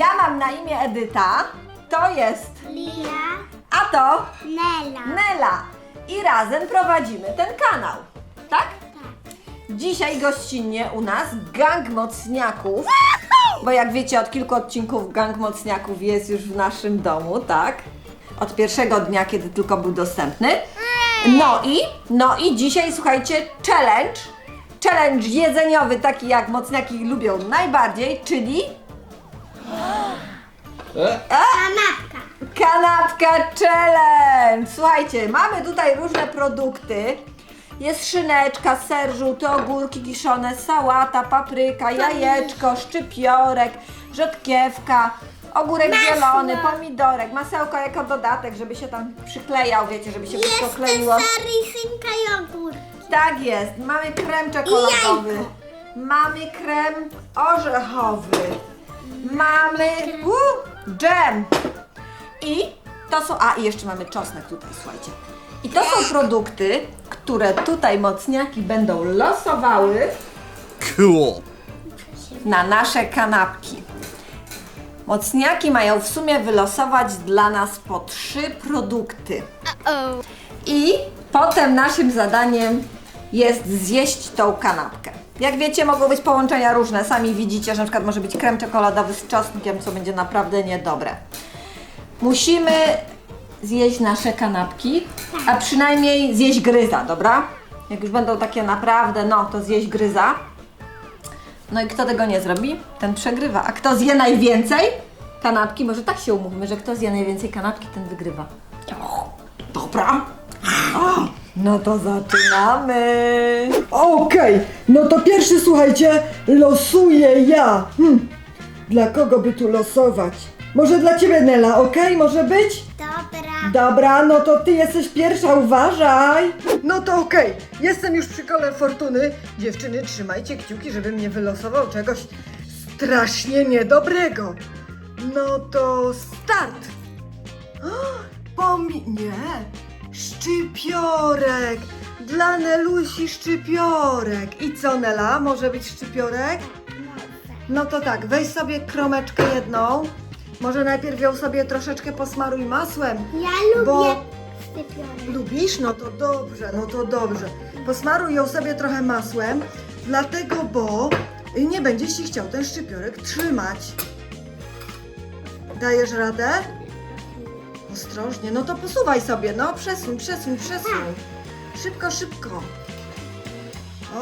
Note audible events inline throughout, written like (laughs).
Ja mam na imię Edyta, to jest, Lia, a to Nela. Nela. I razem prowadzimy ten kanał, tak? Tak. Dzisiaj gościnnie u nas gang mocniaków, bo jak wiecie od kilku odcinków gang mocniaków jest już w naszym domu, tak? Od pierwszego dnia, kiedy tylko był dostępny. No i, no i dzisiaj słuchajcie, challenge, challenge jedzeniowy taki jak mocniaki lubią najbardziej, czyli Kanapka. Kanapka challenge! Słuchajcie, mamy tutaj różne produkty. Jest szyneczka, ser żółty, ogórki kiszone, sałata, papryka, jajeczko, szczypiorek, rzodkiewka, ogórek Masło. zielony, pomidorek, masełko jako dodatek, żeby się tam przyklejał, wiecie, żeby się wszystko Jest kleiło. ser i szynka jogurt. Tak jest, mamy krem czekoladowy, jajko. mamy krem orzechowy, mamy dżem i to są, a i jeszcze mamy czosnek tutaj, słuchajcie. I to są produkty, które tutaj mocniaki będą losowały Cool. na nasze kanapki. Mocniaki mają w sumie wylosować dla nas po trzy produkty. I potem naszym zadaniem jest zjeść tą kanapkę. Jak wiecie, mogą być połączenia różne. Sami widzicie, że na przykład może być krem czekoladowy z czosnkiem, co będzie naprawdę niedobre. Musimy zjeść nasze kanapki, a przynajmniej zjeść gryza, dobra? Jak już będą takie naprawdę, no to zjeść gryza. No i kto tego nie zrobi, ten przegrywa. A kto zje najwięcej kanapki, może tak się umówmy, że kto zje najwięcej kanapki, ten wygrywa. Dobra. No to zaczynamy. Okej, no to pierwszy słuchajcie, losuję ja. Hm. Dla kogo by tu losować? Może dla ciebie Nela, okej? Może być? Dobra. Dobra, no to ty jesteś pierwsza, uważaj. No to okej, jestem już przy kole fortuny. Dziewczyny, trzymajcie kciuki, żeby mnie wylosował czegoś strasznie niedobrego. No to start. (gasps) Pomi... nie. Szczypiorek. Dla Nelusi szczypiorek. I co Nela, może być szczypiorek? No to tak, weź sobie kromeczkę jedną. Może najpierw ją sobie troszeczkę posmaruj masłem. Ja lubię Bo- sztypiorek. Lubisz? No to dobrze, no to dobrze. Posmaruj ją sobie trochę masłem, dlatego, bo nie będziesz ci chciał ten szczypiorek trzymać. Dajesz radę? Ostrożnie, no to posuwaj sobie, no przesuń, przesuń, przesuń. Szybko, szybko.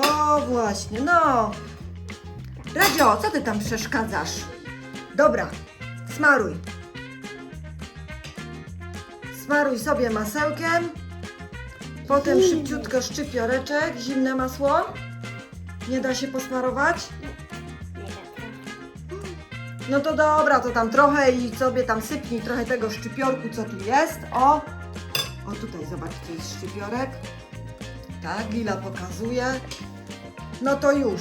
O, właśnie, no. Radzio, co ty tam przeszkadzasz? Dobra, smaruj. Smaruj sobie masełkiem. Potem szybciutko szczypioreczek, zimne masło. Nie da się posmarować? No to dobra, to tam trochę i sobie tam sypnij trochę tego szczypiorku, co tu jest. O! O tutaj zobaczcie, jest szczypiorek. Tak, Lila pokazuje. No to już.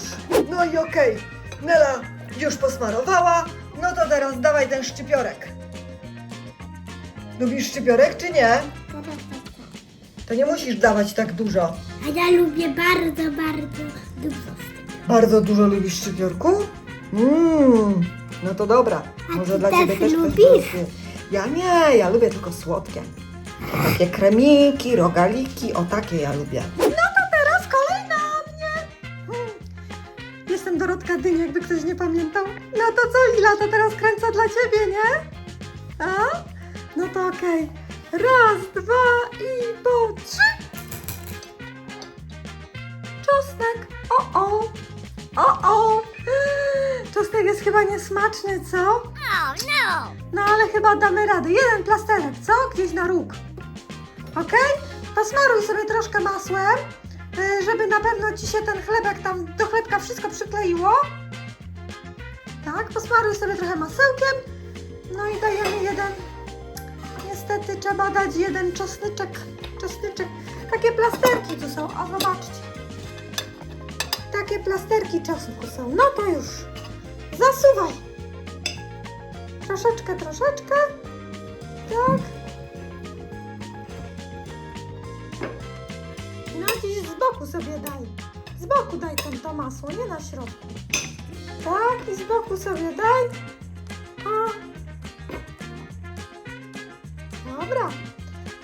No i okej. Nela już posmarowała. No to teraz dawaj ten szczypiorek. Lubisz szczypiorek czy nie? To nie musisz dawać tak dużo. A ja lubię bardzo, bardzo dużo. Bardzo dużo lubisz szczypiorku? Mmm, no to dobra. A Może ty dla też ciebie też coś lubisz? Ja nie, ja lubię tylko słodkie. Takie kreminki, rogaliki, o takie ja lubię. No to teraz kolej na mnie. Hmm. Jestem Dorotka Dyń, jakby ktoś nie pamiętał. No to co Lila, to teraz kręcę dla ciebie, nie? A? No to okej. Raz, dwa i po trzy. Czosnek. O, o. O, o. Czosnek jest chyba niesmaczny, co? Oh no! No ale chyba damy radę. Jeden plasterek, co? Gdzieś na róg. Ok? To smaruj sobie troszkę masłem, y, żeby na pewno ci się ten chlebek tam do chlebka wszystko przykleiło. Tak, posmaruj sobie trochę masełkiem. No i dajemy jeden. Niestety trzeba dać jeden czosnyczek. Czosnyczek. Takie plasterki tu są. O, zobaczcie. Takie plasterki czosnku są. No to już. Zasuwaj. Troszeczkę, troszeczkę. Tak. No dziś z boku sobie daj. Z boku daj tam to masło, nie na środku. Tak, i z boku sobie daj. Dobra.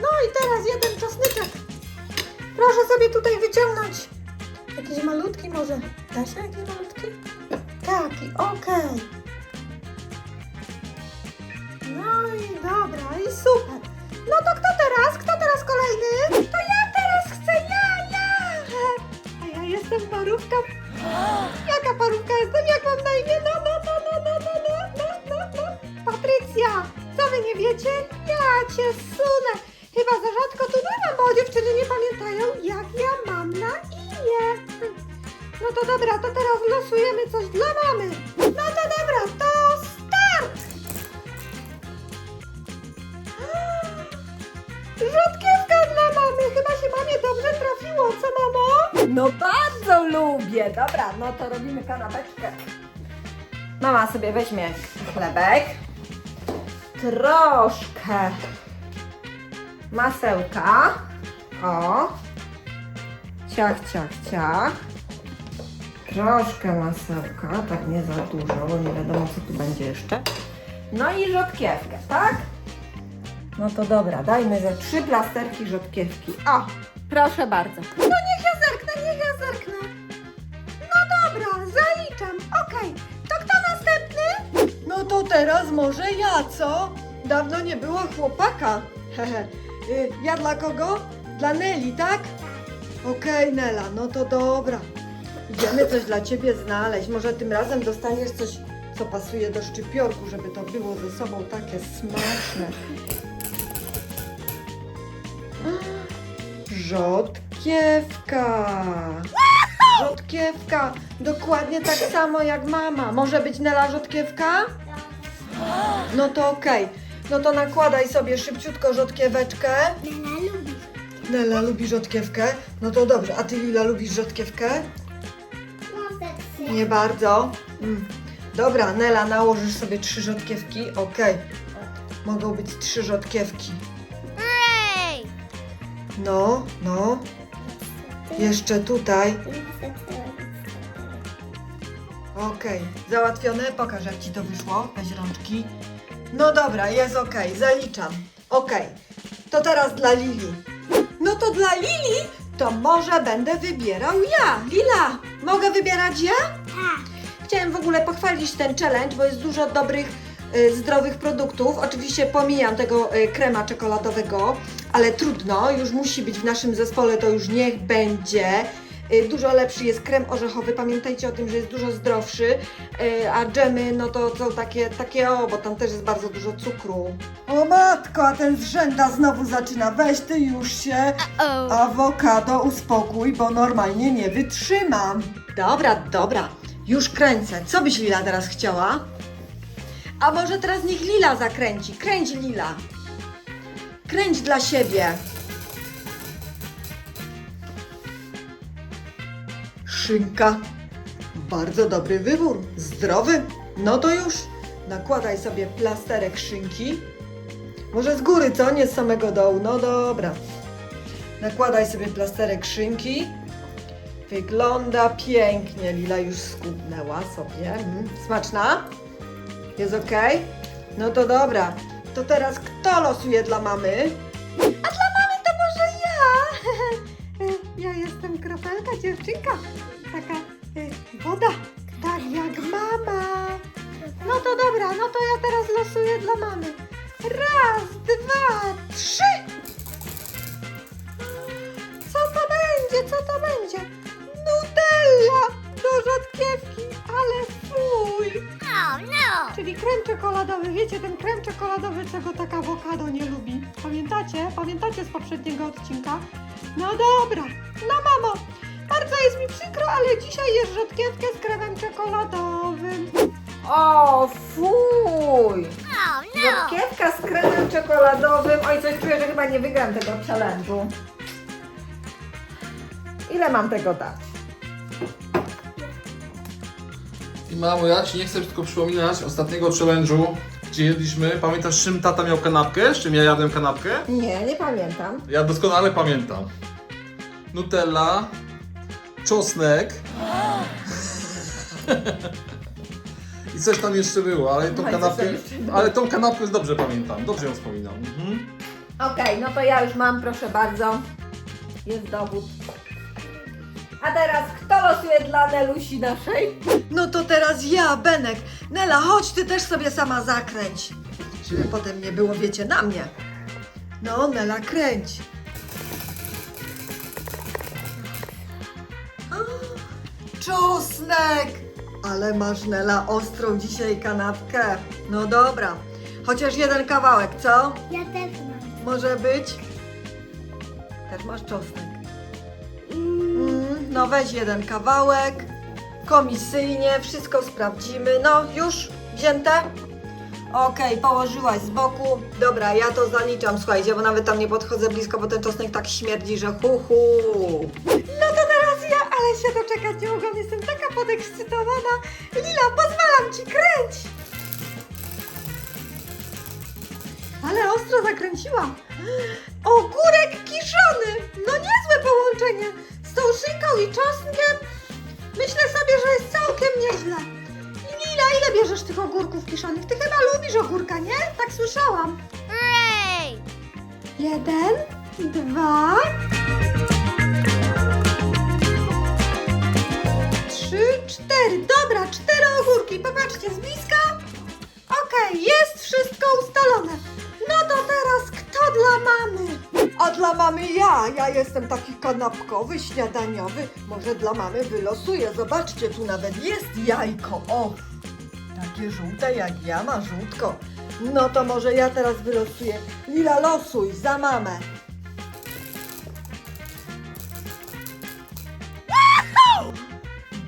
No i teraz jeden czosnyczek. Proszę sobie tutaj wyciągnąć. Jakiś malutki może. Da się jakiś malutki? Taki, okej. No i dobra, i super. No to kto teraz? Kto teraz kolejny? To ja teraz chcę, ja, ja! A ja jestem parówka. Jaka parówka jestem? Jak mam na imię? No, no, no, no, no, no, no, no, no, no. Patrycja, co wy nie wiecie? Ja cię sunę. Sobie weźmie chlebek, troszkę masełka, o, ciach, ciach, ciach, troszkę masełka, tak nie za dużo, bo nie wiadomo co tu będzie jeszcze, no i rzodkiewkę, tak? No to dobra, dajmy ze trzy plasterki rzodkiewki. O, proszę bardzo. No niech ja zerknę, niech ja zerknę. Teraz może ja, co? Dawno nie było chłopaka. Hehe. Y, Ja dla kogo? Dla Neli, tak? Okej, Nela, no to dobra. Idziemy coś dla ciebie znaleźć. Może tym razem dostaniesz coś, co pasuje do szczypiorku, żeby to było ze sobą takie smaczne. Rzodkiewka. Rzodkiewka. Dokładnie tak samo jak mama. Może być Nela Rzodkiewka? No to okej. No to nakładaj sobie szybciutko rzodkieweczkę. Nela lubi. Nela lubi rzodkiewkę. No to dobrze. A ty Lila lubisz rzodkiewkę? Nie bardzo. Mm. Dobra, Nela, nałożysz sobie trzy rzodkiewki. Okej. Mogą być trzy rzodkiewki. Hej! No, no. Jeszcze tutaj. Okej, załatwione. Pokaż jak ci to wyszło. Weź rączki. No dobra, jest okej, zaliczam. Okej, to teraz dla Lili. No to dla Lili to może będę wybierał ja. Lila, mogę wybierać ja? Tak. Chciałem w ogóle pochwalić ten challenge, bo jest dużo dobrych, y, zdrowych produktów. Oczywiście pomijam tego y, krema czekoladowego, ale trudno, już musi być w naszym zespole, to już niech będzie. Y, Dużo lepszy jest krem orzechowy, pamiętajcie o tym, że jest dużo zdrowszy, y, a dżemy no to są takie, takie o, bo tam też jest bardzo dużo cukru. O matko, a ten zrzęda znowu zaczyna, weź ty już się. Awokado uspokój, bo normalnie nie wytrzymam. Dobra, dobra, już kręcę. Co byś Lila teraz chciała? A może teraz niech Lila zakręci. Kręć Lila. Kręć dla siebie. Szynka. Bardzo dobry wybór. Zdrowy. No to już. Nakładaj sobie plasterek szynki. Może z góry, co? Nie z samego dołu. No dobra. Nakładaj sobie plasterek szynki. Wygląda pięknie. Lila już skubnęła sobie. Mm, smaczna? Jest ok? No to dobra. To teraz kto losuje dla mamy? A dla jestem kropelka, dziewczynka. Taka y, woda. Tak jak mama. No to dobra, no to ja teraz losuję dla mamy. Raz, dwa, trzy. Co to będzie? Co to będzie? Nutella do rzodkiewki, ale fuj! Oh no! Czyli krem czekoladowy. Wiecie, ten krem czekoladowy, czego tak awokado nie lubi. Pamiętacie? Pamiętacie z poprzedniego odcinka? No dobra. No mamo, bardzo jest mi przykro, ale dzisiaj jest rzodkiewkę z kremem czekoladowym. O, fuj! Oh no! Rzodkiewka z kremem czekoladowym. Oj, coś czuję, że chyba nie wygram tego challenge'u. Ile mam tego dać? I mamo, ja ci nie chcę tylko przypominać ostatniego challenge'u, gdzie jedliśmy. Pamiętasz, czym tata miał kanapkę? Z czym ja jadłem kanapkę? Nie, nie pamiętam. Ja doskonale pamiętam. Nutella, czosnek. I coś tam jeszcze było, ale tą No i coś kanapkę. tam jeszcze było. Ale tą kanapkę dobrze pamiętam, dobrze ją wspominam. Mhm. Okej, no to ja już mam, proszę bardzo. Jest dowód. A teraz kto losuje dla Nelusi naszej? No to teraz ja, Benek. Nela, chodź, ty też sobie sama zakręć. Żeby potem nie było, wiecie, na mnie. No, Nela, kręć. A, Czosnek! Ale masz, Nela, ostrą dzisiaj kanapkę. No dobra. Chociaż jeden kawałek, co? Ja też mam. Może być? Też masz czosnek. No weź jeden kawałek. Komisyjnie, wszystko sprawdzimy. No, już wzięte? Okej, położyłaś z boku. Dobra, ja to zaliczam, słuchajcie, bo nawet tam nie podchodzę blisko, bo ten czosnek tak śmierdzi, że hu hu. No to teraz ja, ale się doczekać nie mogłam, jestem taka podekscytowana. Lila, pozwalam ci, kręć! Ale ostro zakręciłam. (gasps) Ogórek kiszony! No niezłe połączenie szynką i czosnkiem. Myślę sobie, że jest całkiem nieźle. Lila, ile bierzesz tych ogórków kiszonych? Ty chyba lubisz ogórka, nie? Tak słyszałam. Hooray! Jeden, dwa, trzy, cztery. Dobra, cztery ogórki. Popatrzcie z bliska. Okej, jest wszystko ustalone. No to teraz kto dla mamy? A dla mamy ja. Ja jestem taki kanapkowy, śniadaniowy. Może dla mamy wylosuję. Zobaczcie, tu nawet jest jajko. O, takie żółte jak ja ma żółtko. No to może ja teraz wylosuję. Lila, losuj za mamę.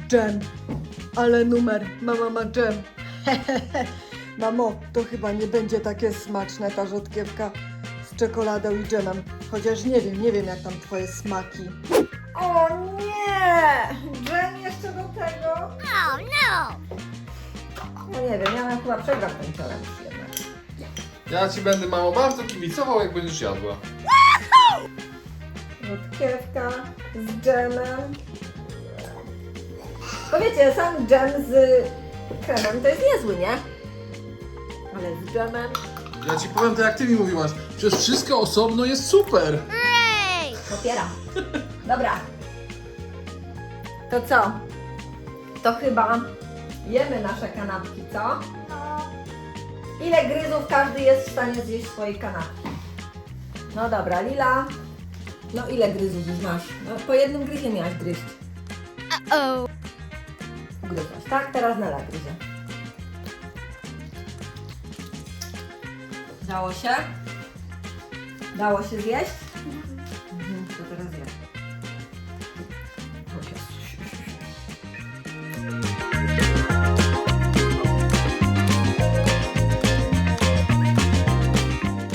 Dżem. Ale numer. Mama ma dżem. (laughs) Mamo, to chyba nie będzie takie smaczne ta rzodkiewka z czekoladą i dżemem. Chociaż nie wiem, nie wiem jak tam twoje smaki. O nie! Dżem jeszcze do tego? Oh no! No nie wiem, ja chyba przegrał ten challenge jednak. Ja ci będę mało bardzo kibicował, jak będziesz jadła. Rzodkiewka z dżemem. Bo wiecie, sam dżem z kremem to jest niezły, nie? Ale z dżemem... Ja ci powiem tak, jak ty mi mówiłaś. Przez wszystko osobno jest super. Hooray! Popieram. Dobra. To co? To chyba jemy nasze kanapki, co? Ile gryzów każdy jest w stanie zjeść swojej kanapki? No dobra, Lila. No ile gryzów już masz? No, po jednym gryzie miałaś gryźć. Uh-oh. Ugryzłaś, tak? Teraz Nela gryzie. Dało się? Dało się zjeść? Mhm, to teraz ja. O Jezu.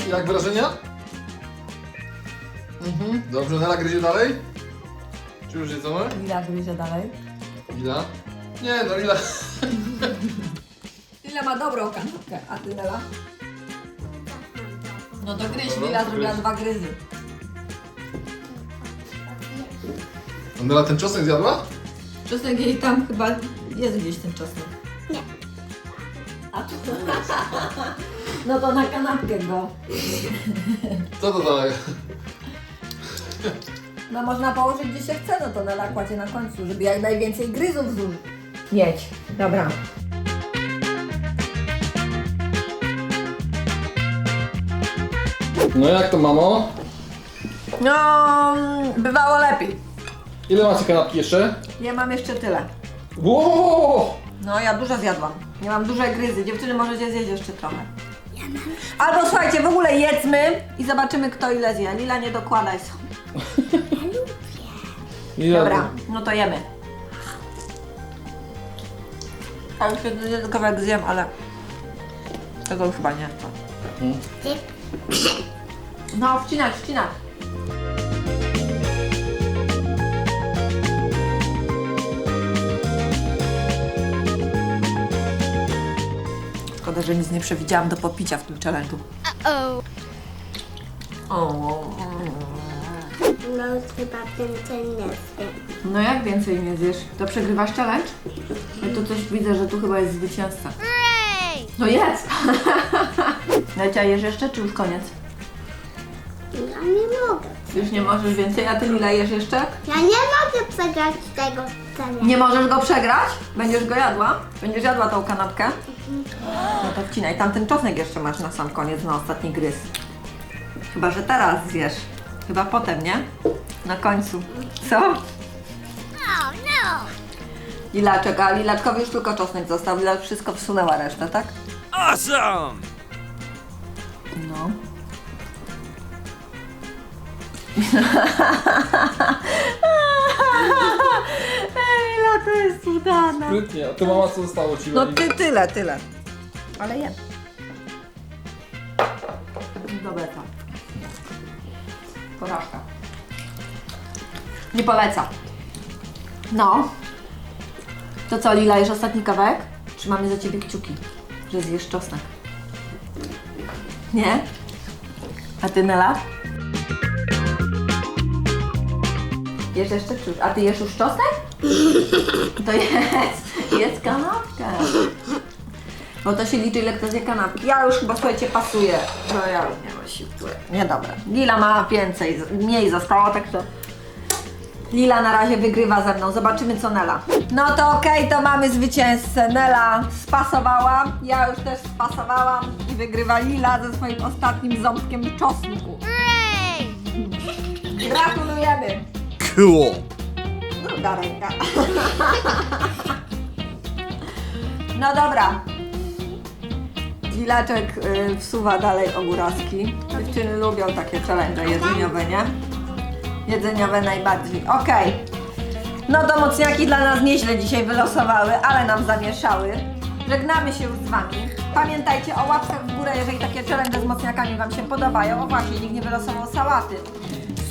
Jak wrażenia? Mhm. Dobrze, Nela gryzie dalej? Czy już jedzone? Lila gryzie dalej. Lila? Nie, no Lila. (laughs) Lila ma dobrą kanapkę, a ty Nela? No to gryź, Lila gryź. zrobiła dwa gryzy. A Nela ten czosnek zjadła? Czosnek jej tam chyba jest gdzieś ten czosnek. Nie. A tu... (laughs) No to na kanapkę go. Co to dalej? No można położyć gdzie się chce, no to Nela kładzie na końcu, żeby jak najwięcej gryzów zużyć. Mieć. Dobra. No jak to, mamo? No, bywało lepiej. Ile macie kanapki jeszcze? Ja mam jeszcze tyle. Wow! No, ja dużo zjadłam. Ja mam duże gryzy. Dziewczyny, możecie zjeść jeszcze trochę. Albo słuchajcie, w ogóle jedzmy i zobaczymy, kto ile zje. Lila, nie dokładaj sobie. Ile? Dobra, no to jemy. A już jeden kawałek zjem, ale tego już chyba nie. No, wcinać, wcinać. Szkoda, że nic nie przewidziałam do popicia w tym challenge'u. Uh-oh. O, No chyba więcej nie zjem. no jak więcej nie zjesz? To przegrywasz challenge? Ja tu coś widzę, że tu chyba jest zwycięzca. Hooray! No jest! (laughs) Lecia, jesz jeszcze, czy już koniec? Ja nie mogę. Już nie możesz więcej, a ty Lila jesz jeszcze? Ja nie mogę przegrać tego celu. Nie możesz go przegrać? Będziesz go jadła? Będziesz jadła tą kanapkę? No to wcinaj. Tamten czosnek jeszcze masz na sam koniec, na ostatni gryz. Chyba, że teraz zjesz. Chyba potem, nie? Na końcu. Co? No, no. Lilaczek, a Lilaczkowi już tylko czosnek został. Lila już wszystko wsunęła resztę, tak? Awesome! No. (laughs) Lila to jest udana. Sprytnie, a to mama co zostało ci? No ty tyle, tyle. Ale jem. Dobre to. Porażka. Nie poleca. No. To co, Lila, już ostatni kawałek? Trzymamy za ciebie kciuki, że zjesz czosnek. Nie? A ty, Nela? Jesz jeszcze czuć. A ty jesz już czosnek? (laughs) To jest, jest kanapka. Bo to się liczy, ile kto zje kanapki. Ja już chyba, słuchajcie, pasuję. No ja już nie mam sił. Nie, dobra. Lila ma więcej, mniej zostało, tak to... Lila na razie wygrywa ze mną. Zobaczymy, co Nela. No to okej, to mamy zwycięzcę. Nela spasowała. Ja już też spasowałam. I wygrywa Lila ze swoim ostatnim ząbkiem czosnku. Gratulujemy. Cool! Druga ręka. No dobra. Lilaczek y, wsuwa dalej ogóraski. Dziewczyny lubią takie challenge jedzeniowe, nie? Jedzeniowe najbardziej. Okej. No to mocniaki dla nas nieźle dzisiaj wylosowały, ale nam zamieszały. Żegnamy się już z Wami. Pamiętajcie o łapkach w górę, jeżeli takie challenge z mocniakami Wam się podobają. O właśnie, nikt nie wylosował sałaty.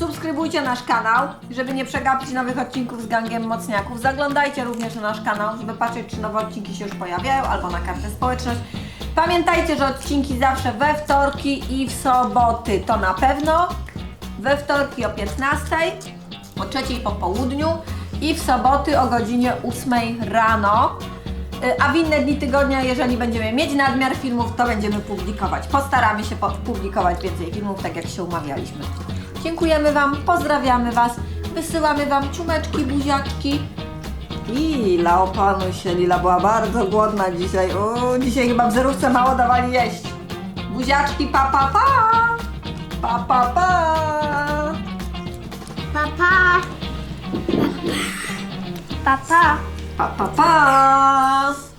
Subskrybujcie nasz kanał, żeby nie przegapić nowych odcinków z gangiem mocniaków. Zaglądajcie również na nasz kanał, żeby patrzeć, czy nowe odcinki się już pojawiają, albo na kartę społeczność. Pamiętajcie, że odcinki zawsze we wtorki i w soboty, to na pewno. We wtorki o 15, o 3 po południu i w soboty o godzinie 8 rano. Y, A w inne dni tygodnia, jeżeli będziemy mieć nadmiar filmów, to będziemy publikować. Postaramy się publikować więcej filmów, tak jak się umawialiśmy. Dziękujemy Wam, pozdrawiamy Was, wysyłamy Wam ciumeczki, buziaczki. I Lila, opanuj się, Lila była bardzo głodna dzisiaj. O, dzisiaj chyba w zerówce mało dawali jeść. Buziaczki, pa pa pa! Pa pa pa! Papa. Papa. Pa pa pa!